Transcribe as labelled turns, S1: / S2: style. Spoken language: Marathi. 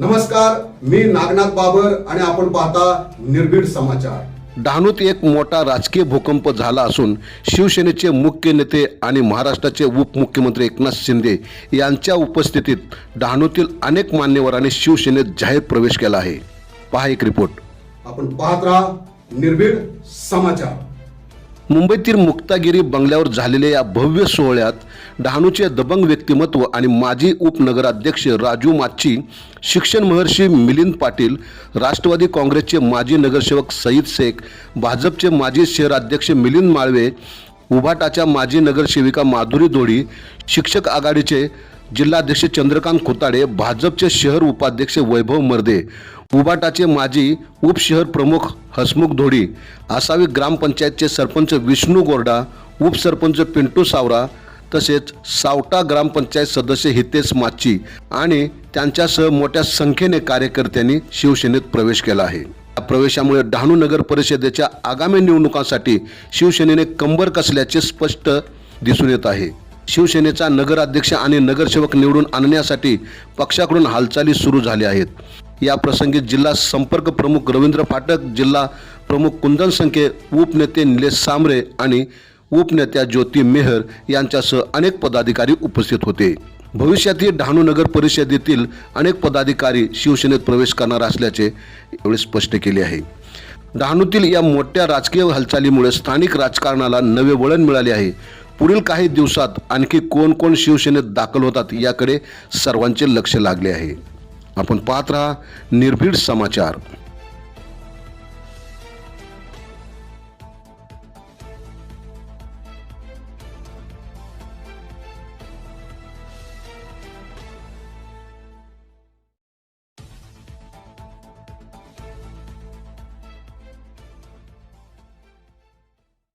S1: नमस्कार मी नागनाथ बाबर आणि आपण पाहता निर्भीड समाचार.
S2: डहाणूत एक मोठा राजकीय भूकंप झाला असून शिवसेनेचे मुख्य नेते आणि महाराष्ट्राचे उपमुख्यमंत्री एकनाथ शिंदे यांच्या उपस्थितीत डहाणूतील अनेक मान्यवरांनी शिवसेनेत जाहीर प्रवेश केला आहे. पहा एक रिपोर्ट.
S1: आपण पाहत राहा निर्भीड समाचार.
S2: मुंबईतील मुक्तागिरी बंगल्यावर झालेल्या या भव्य सोहळ्यात डहाणूचे दबंग व्यक्तिमत्व आणि माजी उपनगराध्यक्ष राजू माच्छी शिक्षण महर्षी मिलिंद पाटील राष्ट्रवादी काँग्रेसचे माजी नगरसेवक सईद शेख भाजपचे माजी शहराध्यक्ष मिलिंद माळवे उभाटाच्या माजी नगरसेविका माधुरी दोडी शिक्षक आघाडीचे जिल्हाध्यक्ष चंद्रकांत खुताडे भाजपचे शहर उपाध्यक्ष वैभव मर्दे उबाटाचे माजी उपशहर प्रमुख हसमुख धोडी आसावी ग्रामपंचायतचे सरपंच विष्णू गोरडा उपसरपंच पिंटू सावरा तसेच सावटा ग्रामपंचायत सदस्य हितेश माची आणि त्यांच्यासह मोठ्या संख्येने कार्यकर्त्यांनी शिवसेनेत प्रवेश केला आहे. या प्रवेशामुळे डहाणू नगर परिषदेच्या आगामी निवडणुकांसाठी शिवसेनेने कंबर कसल्याचे स्पष्ट दिसून येत आहे. शिवसेनेचा नगराध्यक्ष आणि नगरसेवक निवडून आणण्यासाठी पक्षाकडून हालचाली सुरू झाल्या आहेत. या प्रसंगी जिल्हा संपर्क प्रमुख रवींद्र फाटक जिल्हा प्रमुख कुंदन संखे उपनेते निलेश सामरे आणि उपनेत्या ज्योती मेहर यांच्यासह अनेक पदाधिकारी उपस्थित होते. भविष्यातील डहाणू नगर परिषदेतील अनेक पदाधिकारी शिवसेनेत प्रवेश करणार असल्याचे एवढे स्पष्ट केले आहे. डहाणूतील या मोठ्या राजकीय हालचालीमुळे स्थानिक राजकारणाला नवे वळण मिळाले आहे. पुढील काही दिवसात आणखी कोण कोण शिवसेनेत दाखल होतात याकडे सर्वांचे लक्ष लागले आहे. आपण पाहत राहा निर्भीड समाचार.